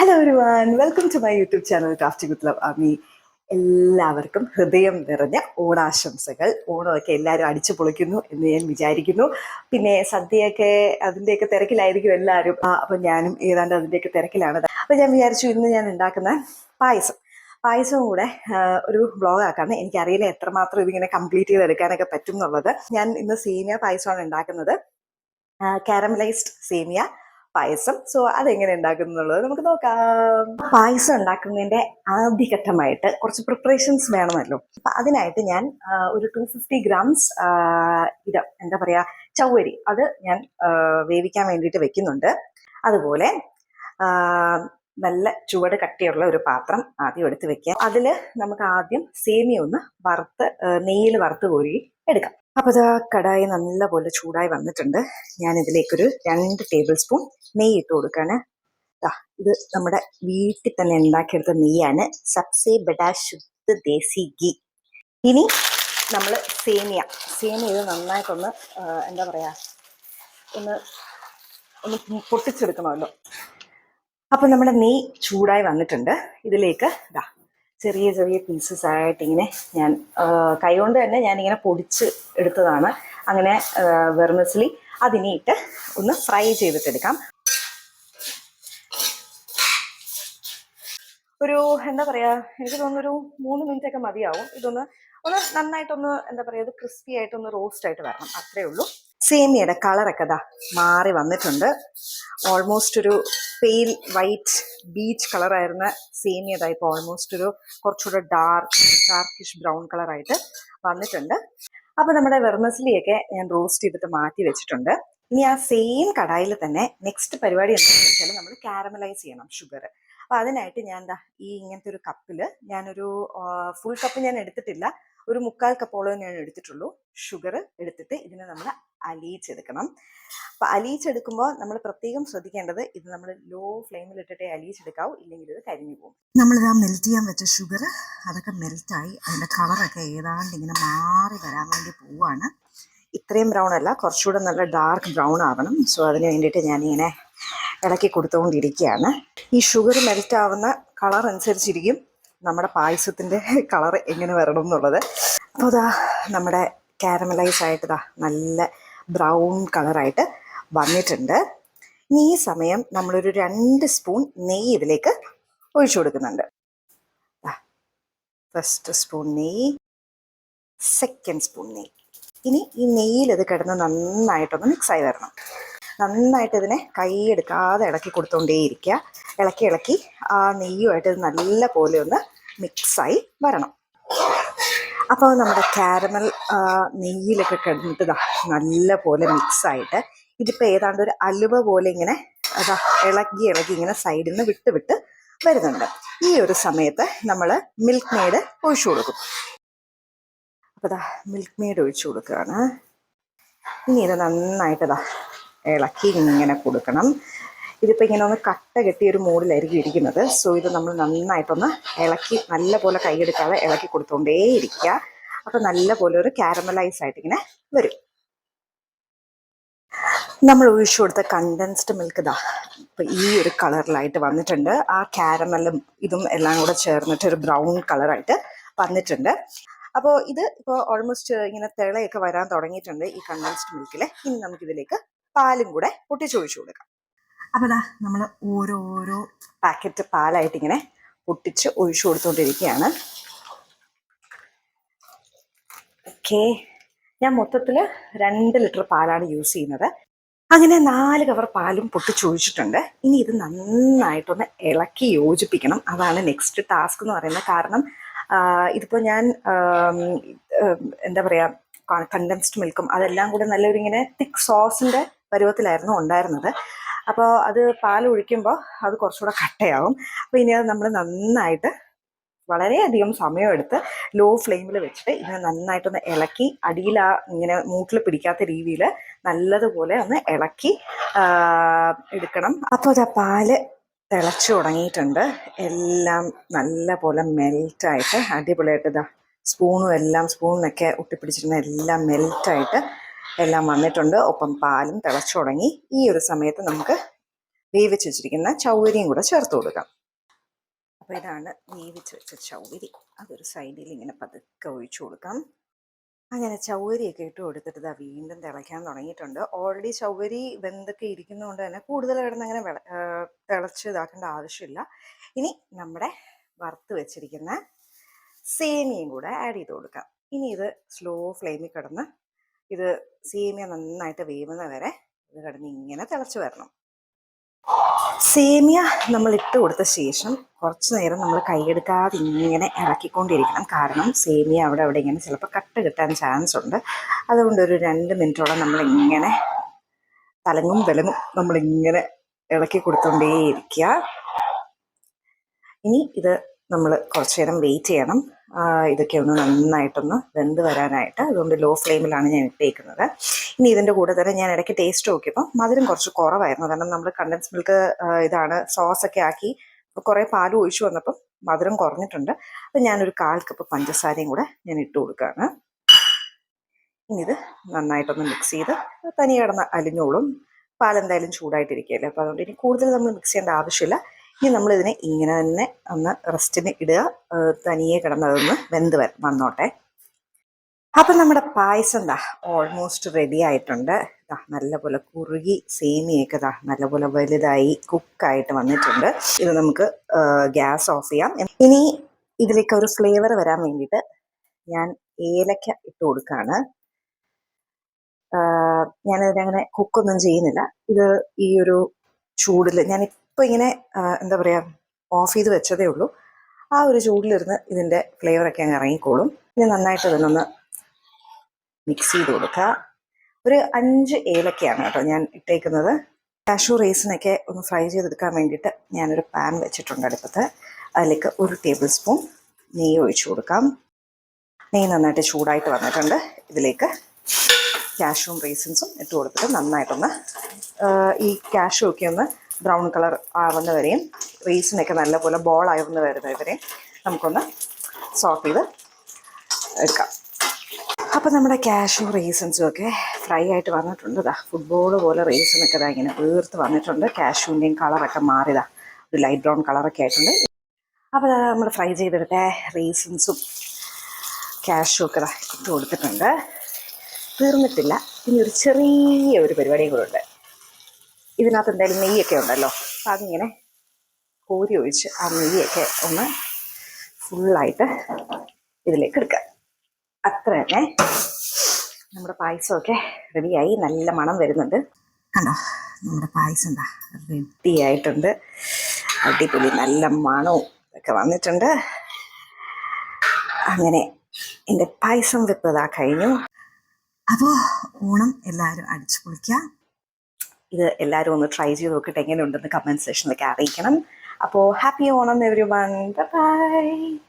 Hello everyone welcome to my YouTube channel craft with love Ami എല്ലാവർക്കും ഹൃദയം നിറഞ്ഞ ഓണാശംസകൾ. ഓണമൊക്കെ എല്ലാവരും അടിച്ചു പൊളിക്കുന്നു എന്ന് ഞാൻ വിചാരിക്കുന്നു. പിന്നെ സദ്യയൊക്കെ അതിന്റെയൊക്കെ തിരക്കിലായിരിക്കും എല്ലാവരും അപ്പം ഞാനും ഏതാണ്ട് അതിന്റെയൊക്കെ തിരക്കിലാണ്. അപ്പം ഞാൻ വിചാരിച്ചു ഇന്ന് ഞാൻ ഉണ്ടാക്കുന്ന പായസം. പായസവും കൂടെ ഒരു വ്ളോഗ് ആക്കാന്ന്. എനിക്കറിയില്ല എത്രമാത്രം ഇതിങ്ങനെ കംപ്ലീറ്റ് ചെയ്തെടുക്കാനൊക്കെ പറ്റും എന്നുള്ളത്. ഞാൻ ഇന്ന് സേമിയ പായസമാണ് ഉണ്ടാക്കുന്നത്. കാരമലൈസ്ഡ് സേമിയ. പായസം. സോ അതെങ്ങനെ ഉണ്ടാക്കുന്നു നമുക്ക് നോക്കാം. പായസം ഉണ്ടാക്കുന്നതിന്റെ ആദ്യഘട്ടമായിട്ട് കുറച്ച് പ്രിപ്പറേഷൻസ് വേണമല്ലോ. അപ്പൊ അതിനായിട്ട് ഞാൻ ഒരു ടു ഫിഫ്റ്റി ഗ്രാംസ് ഇത് എന്താ പറയാ ചൗവരി അത് ഞാൻ വേവിക്കാൻ വേണ്ടിയിട്ട് വെക്കുന്നുണ്ട്. അതുപോലെ നല്ല ചുവട് കട്ടിയുള്ള ഒരു പാത്രം ആദ്യം എടുത്ത് വെക്കാം അതിൽ നമുക്ക് ആദ്യം സേമിയ ഒന്ന് വറുത്ത് നെയ്യിൽ വറുത്ത് കോരി എടുക്കാം. അപ്പോൾ ഇതാ കടായി നല്ലപോലെ ചൂടായി വന്നിട്ടുണ്ട്. ഞാൻ ഇതിലേക്കൊരു രണ്ട് ടേബിൾ സ്പൂൺ നെയ്യ് ഇട്ട് കൊടുക്കുകയാണ് ഇത് നമ്മുടെ വീട്ടിൽ തന്നെ ഉണ്ടാക്കിയെടുത്ത നെയ്യാണ്. സബ്സെ ബഡാ ശുദ്ധ ദേശി ഗീ. ഇനി നമ്മൾ സേമിയ. സേമിയ ഇത് നന്നായിട്ടൊന്ന് എന്താ പറയുക ഒന്ന് ഒന്ന് പൊട്ടിച്ചെടുക്കണമല്ലോ. അപ്പം നമ്മുടെ നെയ്യ് ചൂടായി വന്നിട്ടുണ്ട്. ഇതിലേക്ക് ഇതാ ചെറിയ ചെറിയ പീസസ് ആയിട്ട് ഇങ്ങനെ ഞാൻ കൈകൊണ്ട് തന്നെ ഞാനിങ്ങനെ പൊടിച്ച് എടുത്തതാണ്. അങ്ങനെ വെർമസ്ലി അതിനിട്ട് ഒന്ന് ഫ്രൈ ചെയ്തിട്ടെടുക്കാം. ഒരു എന്താ പറയാ എനിക്ക് തോന്നുന്നു ഒരു മൂന്ന് മിനിറ്റ് ഒക്കെ മതിയാവും. ഇതൊന്ന് ഒന്ന് നന്നായിട്ടൊന്ന് എന്താ പറയാ ഇത് ക്രിസ്പി ആയിട്ടൊന്ന് റോസ്റ്റ് ആയിട്ട് വരണം. അത്രേ ഉള്ളൂ. സേമിയയുടെ കളറൊക്കെ ദാ മാറി വന്നിട്ടുണ്ട്. ഓൾമോസ്റ്റ് ഒരു പെയിൽ വൈറ്റ് ബീച്ച് കളറായിരുന്ന സേമിയ ഇതാ ഇപ്പോൾ ഓൾമോസ്റ്റ് ഒരു കുറച്ചുകൂടെ ഡാർക്ക് ഡാർക്കിഷ് ബ്രൗൺ കളറായിട്ട് വന്നിട്ടുണ്ട്. അപ്പോൾ നമ്മുടെ വെർമസിലിയൊക്കെ ഞാൻ റോസ്റ്റ് ചെയ്തിട്ട് മാറ്റി വെച്ചിട്ടുണ്ട്. ഇനി ആ സെയിം കടായിൽ തന്നെ നെക്സ്റ്റ് പരിപാടി എന്താണെന്ന് വെച്ചാൽ നമ്മൾ കാരമലൈസ് ചെയ്യണം ഷുഗർ അപ്പോൾ അതിനായിട്ട് ഞാൻ എന്താ ഈ ഇങ്ങനത്തെ ഒരു കപ്പിൽ ഞാനൊരു ഫുൾ കപ്പ് ഞാൻ എടുത്തിട്ടില്ല. ഒരു മുക്കാൽ കപ്പോളം ഞാൻ എടുത്തിട്ടുള്ളൂ. ഷുഗർ എടുത്തിട്ട് ഇതിനെ നമ്മൾ അലിയിച്ചെടുക്കണം. അപ്പോൾ അലിയിച്ചെടുക്കുമ്പോൾ നമ്മൾ പ്രത്യേകം ശ്രദ്ധിക്കേണ്ടത് ഇത് നമ്മൾ ലോ ഫ്ലെയിമിൽ ഇട്ടിട്ടേ അലിയിച്ചെടുക്കാവൂ ഇല്ലെങ്കിൽ ഇത് കരിഞ്ഞു പോകും. നമ്മളിതാ മെൽറ്റ് ചെയ്യാൻ വെച്ച ഷുഗർ അതൊക്കെ മെൽറ്റായി അതിന്റെ കളറൊക്കെ ഏതാണ്ട് ഇങ്ങനെ മാറി വരാൻ വേണ്ടി പോവാണ്. ഇത്രയും ബ്രൗൺ അല്ല കുറച്ചുകൂടെ നല്ല ഡാർക്ക് ബ്രൗൺ ആവണം. സോ അതിന് വേണ്ടിയിട്ട് ഞാനിങ്ങനെ ഇളക്കി കൊടുത്തുകൊണ്ടിരിക്കുകയാണ്. ഈ ഷുഗർ മെൽറ്റ് ആവുന്ന കളർ അനുസരിച്ചിരിക്കും നമ്മുടെ പായസത്തിന്റെ കളർ എങ്ങനെ വരണം എന്നുള്ളത്. അപ്പോൾ അതാ നമ്മുടെ കാരമലൈസ് ആയിട്ട് ഇതാ നല്ല ബ്രൗൺ കളറായിട്ട് വന്നിട്ടുണ്ട്. ഇനി ഈ സമയം നമ്മളൊരു രണ്ട് സ്പൂൺ നെയ്യ് ഇതിലേക്ക് ഒഴിച്ചു കൊടുക്കുന്നുണ്ട്. ഫസ്റ്റ് സ്പൂൺ നെയ്യ് സെക്കൻഡ് സ്പൂൺ നെയ്യ്. ഇനി ഈ നെയ്യിൽ ഇത് കിടന്ന് നന്നായിട്ടൊന്ന് മിക്സായി വരണം. നന്നായിട്ട് ഇതിനെ കൈയെടുക്കാതെ ഇളക്കി കൊടുത്തുകൊണ്ടേയിരിക്കുക ഇളക്കി ഇളക്കി ആ നെയ്യുമായിട്ട് ഇത് നല്ല പോലെ ഒന്ന് മിക്സായി വരണം. അപ്പോൾ നമ്മുടെ കാരമൽ നെയ്യിലൊക്കെ കിടന്നിട്ട് ഇതാ നല്ല പോലെ മിക്സായിട്ട് ഇതിപ്പോൾ ഏതാണ്ട് ഒരു അലുവ പോലെ ഇങ്ങനെ അതാ ഇളകി ഇളകി ഇങ്ങനെ സൈഡിൽ നിന്ന് വിട്ട് വിട്ട് വരുന്നുണ്ട്. ഈ ഒരു സമയത്ത് നമ്മൾ മിൽക്ക് മെയ്ഡ് ഒഴിച്ചു കൊടുക്കും. അപ്പോൾ ഇതാ മിൽക്ക് മെയ്ഡ് ഒഴിച്ചു കൊടുക്കുകയാണ്. ഇനി ഇത് നന്നായിട്ട് ഇതാ ഇളക്കി ഇങ്ങനെ കൊടുക്കണം. ഇതിപ്പോൾ ഇങ്ങനെ ഒന്ന് കട്ട കെട്ടിയ ഒരു മോഡിലായിരിക്കും ഇരിക്കുന്നത്. സോ ഇത് നമ്മൾ നന്നായിട്ടൊന്ന് ഇളക്കി നല്ല പോലെ കൈയെടുക്കാതെ ഇളക്കി കൊടുത്തുകൊണ്ടേ ഇരിക്കുക അപ്പോൾ നല്ല പോലെ ഒരു കാരമലൈസ് ആയിട്ട് ഇങ്ങനെ വരും. നമ്മൾ ഒഴിച്ചു കൊടുത്ത കണ്ടൻസ്ഡ് മിൽക്ക് ഇതാ ഇപ്പം ഈ ഒരു കളറിലായിട്ട് വന്നിട്ടുണ്ട്. ആ കാരമലും ഇതും എല്ലാം കൂടെ ചേർന്നിട്ട് ഒരു ബ്രൗൺ കളറായിട്ട് വന്നിട്ടുണ്ട്. അപ്പോൾ ഇത് ഇപ്പോൾ ഓൾമോസ്റ്റ് ഇങ്ങനെ തിളയൊക്കെ വരാൻ തുടങ്ങിയിട്ടുണ്ട് ഈ കണ്ടൻസ്ഡ് മിൽക്കിൽ ഇനി നമുക്കിതിലേക്ക് പാലും കൂടെ പൊട്ടിച്ചൊഴിച്ചു കൊടുക്കാം. അപ്പോൾ ഇതാ നമ്മൾ ഓരോരോ പാക്കറ്റ് പാലായിട്ട് ഇങ്ങനെ പൊട്ടിച്ച് ഒഴിച്ചു കൊടുത്തുകൊണ്ടിരിക്കുകയാണ് ഓക്കെ. ഞാൻ മൊത്തത്തിൽ രണ്ട് ലിറ്റർ പാലാണ് യൂസ് ചെയ്യുന്നത്. അങ്ങനെ നാല് കവർ പാലും പൊട്ടിച്ചൊഴിച്ചിട്ടുണ്ട് ഇനി ഇത് നന്നായിട്ടൊന്ന് ഇളക്കി യോജിപ്പിക്കണം. അതാണ് നെക്സ്റ്റ് ടാസ്ക് എന്ന് പറയുന്നത്. കാരണം ഇതിപ്പോൾ ഞാൻ എന്താ പറയുക കണ്ടൻസ്ഡ് മിൽക്കും അതെല്ലാം കൂടെ നല്ലൊരു ഇങ്ങനെ തിക്ക് സോസിന്റെ പരുവത്തിലായിരുന്നു ഉണ്ടായിരുന്നത്. അപ്പോൾ അത് പാൽ ഒഴിക്കുമ്പോൾ അത് കുറച്ചുകൂടെ കട്ടയാവും. അപ്പോൾ ഇനി അത് നമ്മൾ നന്നായിട്ട് വളരെയധികം സമയമെടുത്ത് ലോ ഫ്ലെയിമിൽ വെച്ചിട്ട് ഇതിനെ നന്നായിട്ടൊന്ന് ഇളക്കി അടിയിൽ ആ ഇങ്ങനെ മൂട്ടിൽ പിടിക്കാത്ത രീതിയിൽ നല്ലതുപോലെ ഒന്ന് ഇളക്കി എടുക്കണം. അപ്പോൾ അത് പാൽ തിളച്ചു തുടങ്ങിയിട്ടുണ്ട്. എല്ലാം നല്ല പോലെ മെൽറ്റായിട്ട് അടിപൊളിയായിട്ട് ഇതാ സ്പൂണും എല്ലാം സ്പൂണിനൊക്കെ ഒട്ടിപ്പിടിച്ചിരുന്ന എല്ലാം മെൽറ്റായിട്ട് എല്ലാം വന്നിട്ടുണ്ട്. ഒപ്പം പാലും തിളച്ചു തുടങ്ങി. ഈ ഒരു സമയത്ത് നമുക്ക് വേവിച്ച് വെച്ചിരിക്കുന്ന ചൗവരിയും കൂടെ ചേർത്ത് കൊടുക്കാം. അപ്പോൾ ഇതാണ് വേവിച്ച് വെച്ച ചൗവരി അതൊരു സൈഡിൽ ഇങ്ങനെ പതുക്കെ ഒഴിച്ചു കൊടുക്കാം. അങ്ങനെ ചൗവരിയൊക്കെ ഇട്ട് കൊടുത്തിട്ട് ഇതാ വീണ്ടും തിളയ്ക്കാൻ തുടങ്ങിയിട്ടുണ്ട്. ഓൾറെഡി ചൗവരി വെന്തൊക്കെ ഇരിക്കുന്നതുകൊണ്ട് തന്നെ കൂടുതൽ കിടന്ന് അങ്ങനെ തിളച്ച് ഇതാക്കേണ്ട ആവശ്യമില്ല. ഇനി നമ്മുടെ വറുത്ത് വെച്ചിരിക്കുന്ന സേമിയയും കൂടെ ആഡ് ചെയ്ത് കൊടുക്കാം. ഇനി ഇത് സ്ലോ ഫ്ലെയിമിൽ കിടന്ന് ഇത് സേമിയ നന്നായിട്ട് വേവുന്ന വരെ ഇത് കിടന്ന് ഇങ്ങനെ തിളച്ച് വരണം. സേമിയ നമ്മൾ ഇട്ട് കൊടുത്ത ശേഷം കുറച്ച് നേരം നമ്മൾ കൈയെടുക്കാതെ ഇങ്ങനെ ഇളക്കിക്കൊണ്ടിരിക്കണം. കാരണം സേമിയ അവിടെ അവിടെ ഇങ്ങനെ ചിലപ്പോൾ കട്ട് കിട്ടാൻ ചാൻസ് ഉണ്ട്. അതുകൊണ്ട് ഒരു രണ്ട് മിനിറ്റോളം നമ്മൾ ഇങ്ങനെ തലങ്ങും വിലങ്ങും നമ്മളിങ്ങനെ ഇളക്കി കൊടുത്തോണ്ടേയിരിക്കുക. ഇനി ഇത് നമ്മൾ കുറച്ച് നേരം വെയിറ്റ് ചെയ്യണം. ഇതൊക്കെ ഒന്ന് നന്നായിട്ടൊന്ന് വെന്ത് വരാനായിട്ട് അതുകൊണ്ട് ലോ ഫ്ലെയിമിലാണ് ഞാൻ ഇട്ടേക്കുന്നത്. ഇനി ഇതിന്റെ കൂടെ തന്നെ ഞാൻ ഇടയ്ക്ക് ടേസ്റ്റ് നോക്കിയപ്പോൾ മധുരം കുറച്ച് കുറവായിരുന്നു. കാരണം നമ്മൾ കണ്ടൻസ് മിൽക്ക് ഇതാണ് സോസൊക്കെ ആക്കി കുറേ പാൽ ഒഴിച്ചു വന്നപ്പം മധുരം കുറഞ്ഞിട്ടുണ്ട്. അപ്പം ഞാനൊരു കാൽ കപ്പ് പഞ്ചസാരയും കൂടെ ഞാൻ ഇട്ട് കൊടുക്കുകയാണ്. ഇനി ഇത് നന്നായിട്ടൊന്ന് മിക്സ് ചെയ്ത് തനിയെ കിടന്ന് അലിഞ്ഞോളും. പാലെന്തായാലും ചൂടായിട്ടിരിക്കുകയല്ലേ? അപ്പോൾ അതുകൊണ്ട് ഇനി കൂടുതൽ നമ്മൾ മിക്സ് ചെയ്യേണ്ട ആവശ്യമില്ല. ഇനി നമ്മൾ ഇതിനെ ഇങ്ങനെ തന്നെ ഒന്ന് റെസ്റ്റിന് ഇടുക. തനിയെ കിടന്നതൊന്ന് വെന്ത് വന്നോട്ടെ. അപ്പം നമ്മുടെ പായസം ദാ ഓൾമോസ്റ്റ് റെഡി ആയിട്ടുണ്ട്. ദാ നല്ലപോലെ കുറുകി സേമിയൊക്കെ ദാ നല്ലപോലെ വലുതായി കുക്കായിട്ട് വന്നിട്ടുണ്ട്. ഇത് നമുക്ക് ഗ്യാസ് ഓഫ് ചെയ്യാം. ഇനി ഇതിലേക്ക് ഒരു ഫ്ലേവർ വരാൻ വേണ്ടിയിട്ട് ഞാൻ ഏലക്ക ഇട്ട് കൊടുക്കുകയാണ് ഞാനതിനങ്ങനെ കുക്കൊന്നും ചെയ്യുന്നില്ല. ഇത് ഈ ഒരു ചൂടിൽ ഞാൻ ഇപ്പോൾ ഇങ്ങനെ എന്താ പറയുക ഓഫ് ചെയ്ത് വെച്ചതേ ഉള്ളൂ. ആ ഒരു ചൂടിലിരുന്ന് ഇതിന്റെ ഫ്ലേവറൊക്കെ അങ്ങ് ഇറങ്ങിക്കോളും. ഇനി നന്നായിട്ട് ഇതിനൊന്ന് മിക്സ് ചെയ്ത് കൊടുക്കുക. ഒരു അഞ്ച് ഏലക്കയാണ് കേട്ടോ ഞാൻ ഇട്ടേക്കുന്നത്. കാഷു റേസിനൊക്കെ ഒന്ന് ഫ്രൈ ചെയ്തെടുക്കാൻ വേണ്ടിയിട്ട് ഞാനൊരു പാൻ വെച്ചിട്ടുണ്ട് അടുപ്പത്ത്. അതിലേക്ക് ഒരു ടേബിൾ സ്പൂൺ നെയ്യ് ഒഴിച്ചു കൊടുക്കാം. നെയ്യ് നന്നായിട്ട് ചൂടായിട്ട് വന്നിട്ടുണ്ട്. ഇതിലേക്ക് കാഷുവും റേസിൻസും ഇട്ട് കൊടുത്തിട്ട് നന്നായിട്ടൊന്ന് ഈ കാഷുമൊക്കെ ഒന്ന് ബ്രൗൺ കളർ ആവുന്ന വരെയും റേസിനൊക്കെ നല്ലപോലെ ബോൾ ആവുന്ന വരുന്ന വരെയും നമുക്കൊന്ന് സോട്ട് ചെയ്ത് എടുക്കാം. അപ്പോൾ നമ്മുടെ കാഷ്യൂ റേസൻസും ഒക്കെ ഫ്രൈ ആയിട്ട് വന്നിട്ടുണ്ട് ഇതാ ഫുട്ബോൾ പോലെ റേസനൊക്കെ ഇതാ ഇങ്ങനെ വീർത്ത് വന്നിട്ടുണ്ട്. ക്യാഷുവിന്റെയും കളറൊക്കെ മാറിയതാ ഒരു ലൈറ്റ് ബ്രൗൺ കളറൊക്കെ ആയിട്ടുണ്ട്. അപ്പോൾ നമ്മൾ ഫ്രൈ ചെയ്തെടുത്ത റേസൻസും ക്യാഷും ഒക്കെ ഇതാ ഇട്ട് കൊടുത്തിട്ടുണ്ട്. തീർന്നിട്ടില്ല. ഇനി ഒരു ചെറിയ ഒരു പരിപാടിയും കൂടെ ഉണ്ട്. ഇതിനകത്ത് എന്തായാലും നെയ്യൊക്കെ ഉണ്ടല്ലോ. അപ്പം അതിങ്ങനെ കോരി ഒഴിച്ച് ആ നെയ്യൊക്കെ ഒന്ന് ഫുള്ളായിട്ട് ഇതിലേക്ക് എടുക്കുക അത്ര തന്നെ. നമ്മുടെ പായസമൊക്കെ റെഡിയായി. നല്ല മണം വരുന്നുണ്ട്. കണ്ടോ? നമ്മുടെ പായസം എന്താ റെഡി ആയിട്ടുണ്ട്. അടിപൊളി നല്ല മണവും ഒക്കെ വന്നിട്ടുണ്ട്. അങ്ങനെ എന്റെ പായസം വെപ്പതാ കഴിഞ്ഞു. അപ്പോൾ ഓണം എല്ലാവരും അടിച്ചു പൊളിക്കുക ഇത് എല്ലാവരും ഒന്ന് ട്രൈ ചെയ്ത് നോക്കിയിട്ട് എങ്ങനെയുണ്ടെന്ന് കമന്റ് സെക്ഷനിലേക്ക് അറിയിക്കണം. അപ്പോൾ happy Onam everyone by